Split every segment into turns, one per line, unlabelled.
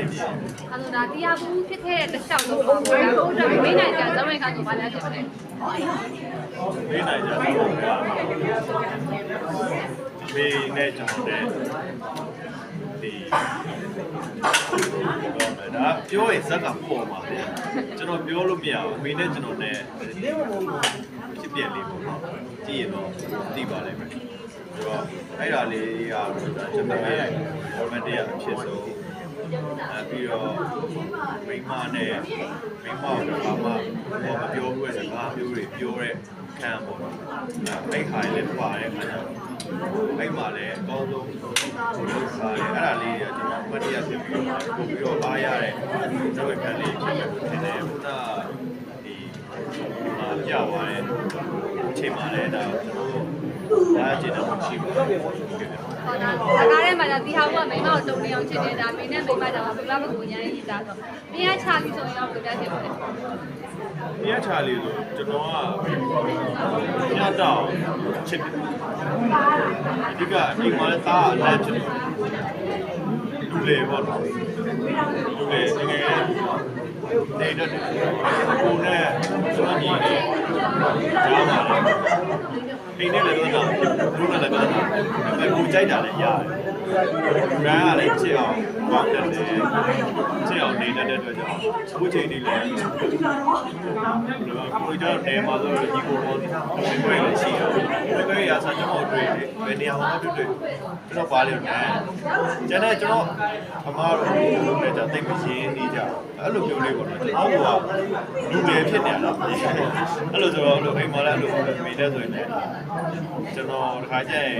င်ပြေ
အဲ့တော့ဒါတရားဘူးဖြစ်ခဲ့တဲ့တစ်လျှောက်တော့ပေါ့ဒါကိုတော့မိနိုင်ကြဇမင်ခါဆိုပါလဲဖြစ်တယ်
လေးနိုင်ကြတော့မေနဲ့ကျွန်တော်နဲ့ဒီဒါပြောရင်ဇက်ကပေါ်ပါဗျာကျွန်တော်ပြောလို့မရဘူးမေနဲ့ကျွန်တော်နဲ့ဖြစ်ပြလေးပေါ့နော်ကြည့်ရင်တော့သိပါလိမ့်မယ်ဆိုတော့အဲ့ဒါလေးကတော့ဒါကျွန်တော်ရဲ့ format တရားအဖြစ်ဆုံး အဲပြီးတော့မိမနဲ့မိမကတော့ဘာမှမပြောဘူးစကားမျိုးတွေပြောတဲ့ခံပေါ့နော်အဲ့ခါလေးပါတဲ့ခါကျတော့မိမလည်းအကောင်းဆုံးလုပ်စားတယ်အဲ့ဒါလေးကကျွန်တော်မှတ်တရဖြစ်ပြီးတော့ပို့ပြီးတော့အားရတဲ့ကျွန်တော်ခံလေးဖြစ်တယ်ထင်တယ်ဘုရားဒီအာပြသွားတဲ့အချိန်မှလည်းဒါကျွန်တော် ဒါအကျဉ်းတော့ရှိပါတယ်ဟုတ်ကဲ့
ဟောဒါစကားထဲမှာဒါတီဟာဘူးကမိမကိုတုံနေအောင်ချစ်နေတာမိနဲ့မိမကြောင့်ဘုရားဘကိုရမ်းရေးသားတော့ပြင်းရချပြီးဆိုရင်တော့ဘယ်လိုဖြစ်မလဲ။
ဒီအချာလေးဆိုကျွန်တော်ကညတော့ချစ်တယ်။ဒီကဒီမှာလည်းသားအလန့်ချစ်တယ်။လူလေပေါ့နော်။လူလေတကယ်နေတဲ့ကိုနဲ့ကျွန်တော်ညီနဲ့ ကြားပါလား။အိမ်နဲ့လည်းတော့တာဘုရားလည်းတော့တာ။အဲကိုကြိုက်တာလည်းရတယ်။ဒါကလည်းချစ်အောင် ပေါင်းတယ်ချစ်အောင်နေတဲ့အတွက်ကြောင့်အခုချိန်ဒီလည်းကိုကြောင့်နေမှာဆိုတော့ဒီကိုပေါ်တွေ့လို့ရှိတယ်။တွေ့ရစားကျွန်တော်တွေ့တယ်။ဘယ်နေရာမှာတွေ့တွေ့ကျွန်တော်ပါလိမ့်မယ်။ကျန်တဲ့ကျွန်တော်အမားတို့လည်းကြတိတ်မရှင်းနေကြ။အဲ့လိုမျိုးလေးပေါ့နော်။ကျွန်တော်ကလူငယ်ဖြစ်နေလား။အဲ့လိုဆိုတော့အဲ့လိုအိမ်မှာလည်းအဲ့လိုမိတဲ့ဆိုရင်လည်းကျွန်တော်တစ်ခါကျရင်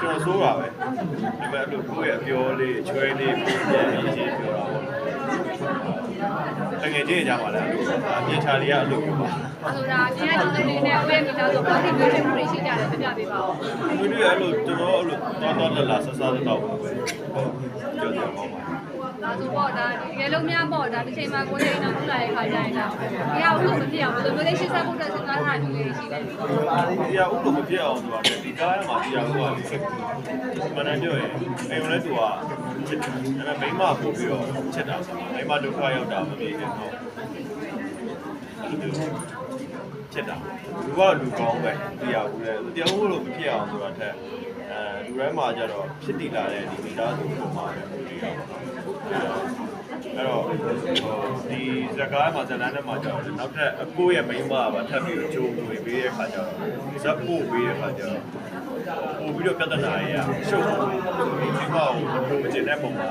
ကျွန်တော်ဆိုးပါပဲ။ဒါပေမဲ့အဲ့လိုကိုယ့်ရဲ့အပြောလေးချွဲလေးပြန်ပြီးရှင်းပြောတာပေါ့။တကယ်ကြည့်ကြပါလားအမြင်ချာလေးကအလုပ်ပြုပါ
အဲ့တော့ဒါပြင်းရတဲ့နေနဲ့ဝဲမိသားဆိုဘာဖြစ်ဖြစ်မှုတွေရှိကြတယ်ပြပြပေးပါဦး
သူတို့အဲ့လိုကျွန်တော်အဲ့လိုတောင်းတောင်းလာလာဆဆတော့တော့ပါပဲဟုတ်ကြောက်ကြပါပါ
ဒါဆိုပေါ့ဒါတကယ်လို့များပေါ့ဒါတစ်ချိန်မှာကိုယ်ရဲ့အိမ်အောင်ထလာတဲ့ခါကျရင်ဒါတရားဥလို့မဖြစ်အောင်ဘယ်လိုမျိုးလေးရှင်းဆက်ဖို့အတွက်စဉ်းစားထားတာမျိုးလေးရှိတယ်
ဒီအဥလို့မဖြစ်အောင်ဆိုတာလေဒီကားထဲမှာဒီအဥကလေမနက်ပြောရင်အိမ်လည်းသူကချစ်တယ်ဒါပေမဲ့မိမပို့ပြီးတော့ချစ်တာမိမဒုက္ခရောက်တာမပြေခင်တော့ချစ်တာလူကလူကောင်းပဲဒီအဥလေဒီအဥလို့မဖြစ်အောင်ဆိုတာထက် အဲလူတိုင်းမှာကြတော့ဖြစ်တည်လာတဲ့ဒီမိသားစုပုံမှာပဲဒီတော့အဲ့တော့ဒီဇကားမှာဇလန်းထဲမှာကြောက်တယ်နောက်ထပ်အကိုရဲ့မိန်းမကထပ်ပြီးတော့ဂျိုးဝင်ပေးတဲ့ခါကျတော့ဇက်ပို့ပေးတဲ့ခါကျတော့ပို့ပြီးတော့ပြဿနာတွေကရှုပ်သွားတယ်ဒီမိန်းမကိုဘယ်လိုကျင်တဲ့ပုံမှာ